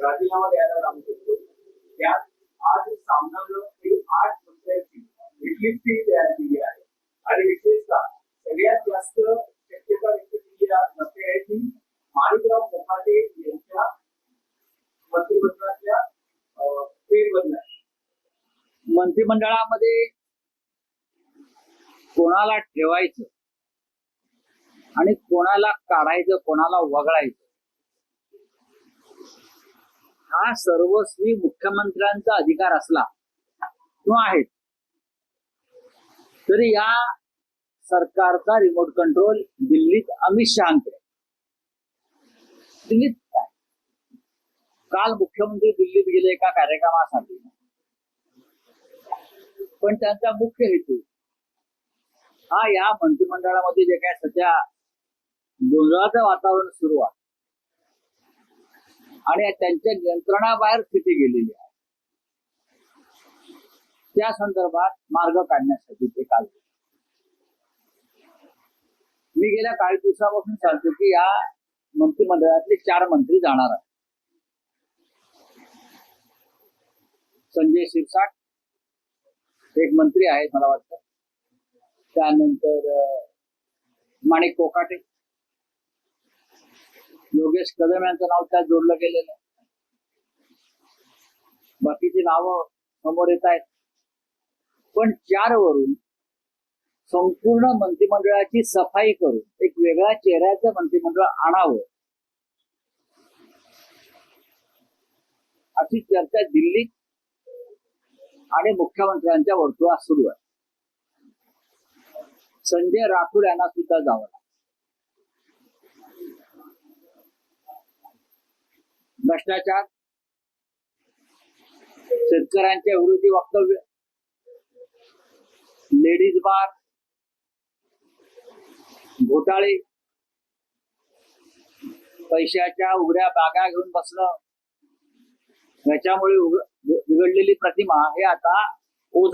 राजीनामा द्यायला लागू शकतो त्यात आज सामनानं ही तयार केली आहे आणि विशेषतः सगळ्यात जास्त शक्यता व्यक्त केली जाते आहे की माणिकराव कोकाटे यांच्या मंत्रिमंडळातल्या अं, मंत्रिमंडळामध्ये कोणाला ठेवायचं आणि कोणाला काढायचं कोणाला वगळायचं? हा सर्वस्वी मुख्यमंत्र्यांचा अधिकार असला किंवा आहे. तरी या सरकारचा रिमोट कंट्रोल दिल्लीत अमित शहाकडे दिल्लीत काय? काल मुख्यमंत्री दिल्लीत गेले एका कार्यक्रमासाठी. पण त्यांचा मुख्य हेतू हा या मंत्रिमंडळामध्ये जे काय सध्या गोंधळाचं वातावरण सुरू आहे आणि त्यांच्या नियंत्रणाबाहेर स्थिती गेलेली आहे. त्या संदर्भात मार्ग काढण्यासाठी ते काल मी गेल्या काही दिवसापासून सांगतो की या मंत्रिमंडळातले चार मंत्री जाणार आहेत. संजय शिरसाट एक मंत्री आहेत मला वाटतं. त्यानंतर माणिक कोकाटे. योगेश कदम यांचं नाव त्यात जोडलं गेलेलं आहे. बाकीची नावं समोर येत आहेत. पण चार वरून संपूर्ण मंत्रिमंडळाची सफाई करून एक वेगळ्या चेहऱ्याचं मंत्रिमंडळ आणावं अशी चर्चा दिल्लीत आणि मुख्यमंत्र्यांच्या वर्तुळात सुरू आहे. संजय राठोड यांना सुद्धा जावं भ्रष्टाचार शेतकऱ्यांच्या विरोधी वक्तव्य लेडीज बार घोटाळे पैशाच्या उघड्या बागा घेऊन बसणं याच्यामुळे बिघडलेली प्रतिमा हे आता ओझ.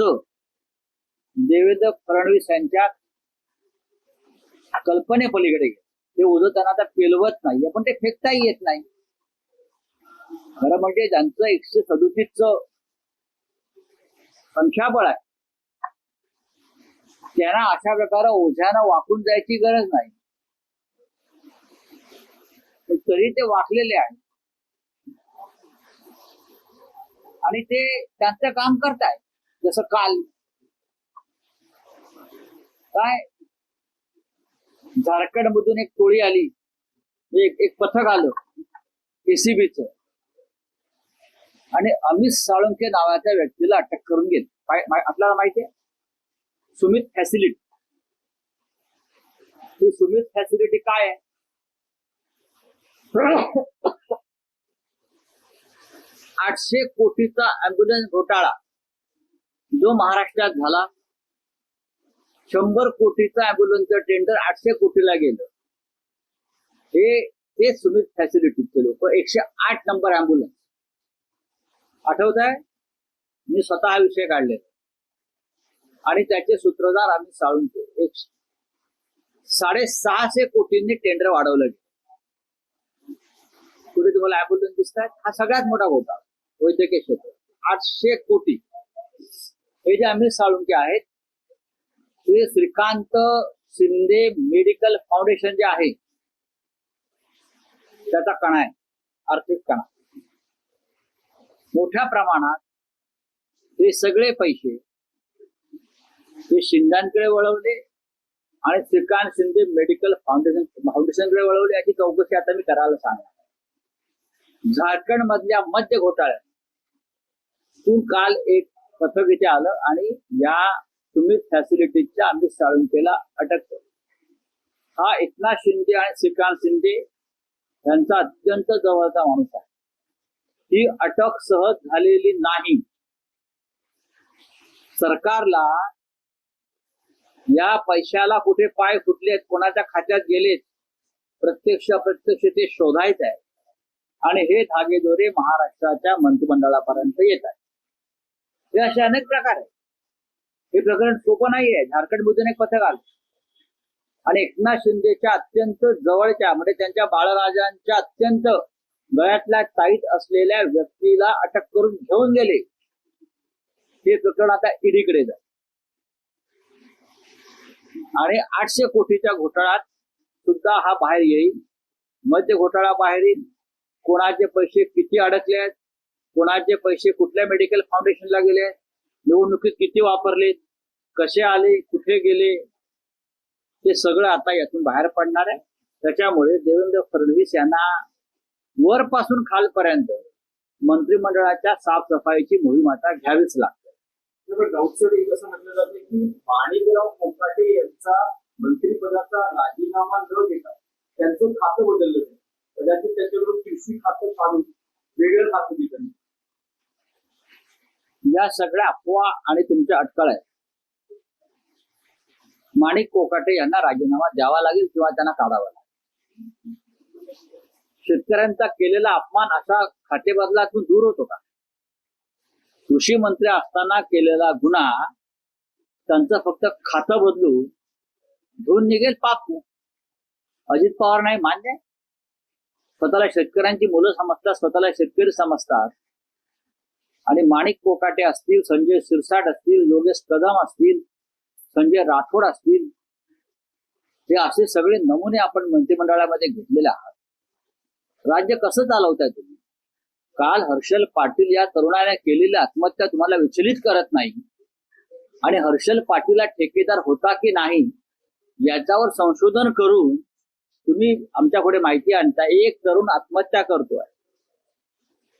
देवेंद्र फडणवीस यांच्या कल्पनेपलीकडे ते ओझ त्यांना आता पेलवत नाही. पण ते फेकताही येत नाही. खरं म्हणजे ज्यांचं एकशे सदोतीस संख्याबळ आहे त्यांना अशा प्रकारे ओझ्यानं वाकून जायची गरज नाही. पण तरी ते वाकलेले आहेत. आणि ते त्यांचं काम करताय जसं काल काय झारखंड मधून एक टोळी आली एक एक पथक आलं एसीबीचं आणि अमित साळुंके नावाच्या व्यक्तीला अटक करून घेत आपल्याला माहिती आहे? सुमित फॅसिलिटी. ही सुमित फॅसिलिटी काय आहे? आठशे कोटीचा अँब्युलन्स घोटाळा. जो महाराष्ट्रात झाला. शंभर कोटीचा अँब्युलन्सचं टेंडर आठशे कोटीला गेलं. हे ते सुमित फॅसिलिटीचे लोक. एकशे आठ नंबर अँब्युलन्स आठवत आहे मी स्वतः हा विषय काढले आणि त्याचे सूत्रधार आम्ही साळून एक साडेसहाशे कोटींनी टेंडर वाढवलं कुठे तुम्हाला अँब्युलन्स दिसत आहेत हा सगळ्यात मोठा घोटाळा वैद्यकीय क्षेत्र. आठशे कोटी. हे जे आम्ही साळुंके आहेत ते श्रीकांत शिंदे मेडिकल फाउंडेशन जे आहे त्याचा कणा आहे आर्थिक कणा. मोठ्या प्रमाणात हे सगळे पैसे ते शिंदांकडे वळवले आणि श्रीकांत शिंदे मेडिकल फाउंडेशन फाउंडेशनकडे वळवले याची चौकशी आता मी करायला सांगणार झारखंड मधल्या मध्य घोटाळ्यातून काल एक पथक इथे आलं आणि या तुम्ही फॅसिलिटीजच्या अमित साळुंकेला अटक केली. हा एकनाथ शिंदे आणि श्रीकांत शिंदे यांचा अत्यंत जवळचा माणूस आहे. ही अटक सहज झालेली नाही. सरकारला या पैशाला कुठे पाय फुटलेत कोणाच्या खात्यात गेलेत प्रत्यक्ष अप्रत्यक्ष ते शोधायचं आहे. आणि हे धागेदोरे महाराष्ट्राच्या मंत्रिमंडळापर्यंत येत आहेत. हे असे अनेक प्रकार आहेत. हे प्रकरण सोपं नाही आहे. झारखंड एक पथक आलं. आणि एकनाथ शिंदेच्या अत्यंत जवळच्या म्हणजे त्यांच्या बाळराजांच्या अत्यंत गळ्यातल्या टाईट असलेल्या व्यक्तीला अटक करून घेऊन गेले. हे प्रकरण आता ईडीकडे जाईल. आणि आठशे कोटीच्या घोटाळ्यात सुद्धा हा बाहेर येईल. मध्य घोटाळा बाहेर येईल. कोणाचे पैसे किती अडकले आहेत? कोणाचे पैसे कुठल्या मेडिकल फाउंडेशनला गेले आहेत? निवडणुकीत किती वापरले कसे आले? कुठे गेले? ते सगळं आता यातून बाहेर पडणार आहे. त्याच्यामुळे देवेंद्र फडणवीस यांना वरपासून खालपर्यंत मंत्रिमंडळाच्या साफसफाईची मोहीम आता घ्यावीच लागते. असं म्हटलं जाते की माणिकराव कोकाटे यांचा मंत्रिपदाचा राजीनामा न देता त्यांचं खातं बदललं कदाचित त्याच्याकडून कृषी खातं काढून वेगळं खातं दिलं या सगळ्या अफवा आणि तुमच्या अटकळ आहेत माणिक कोकाटे यांना राजीनामा द्यावा लागेल किंवा त्यांना काढावा लागेल. शेतकऱ्यांचा केलेला अपमान असा खातेबदलातून दूर होतो का कृषी मंत्री असताना केलेला गुन्हा त्यांचं फक्त खातं बदलू धुवून निघेल पाप अजित पवार नाही मान्य स्वतःला शेतकऱ्यांची मुलं समजतात स्वतःला शेतकरी समजतात. आणि माणिक कोकाटे असतील संजय शिरसाट असतील योगेश कदम असतील संजय राठोड असतील हे असे सगळे नमुने आपण मंत्रिमंडळामध्ये घेतलेले आहात. राज्य कसं चालवताय तुम्ही? काल हर्षल पाटील या तरुणाने केलेली आत्महत्या तुम्हाला विचलित करत नाही. आणि हर्षल पाटीलला ठेकेदार होता की नाही याच्यावर संशोधन करून तुम्ही आमच्या पुढे माहिती आणता. एक तरुण आत्महत्या करतोय.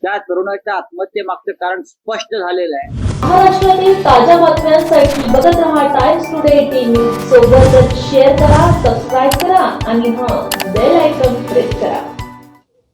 त्या तरुणाच्या आत्महत्येमागचं कारण स्पष्ट झालेलं आहे. महाराष्ट्रातील ताज्या बातम्यांसाठी बघत राहा टाइम्स टुडे टीव्ही सोबतच शेअर करा सबस्क्राईब करा आणि हा बेल आयकॉन प्रेस करा.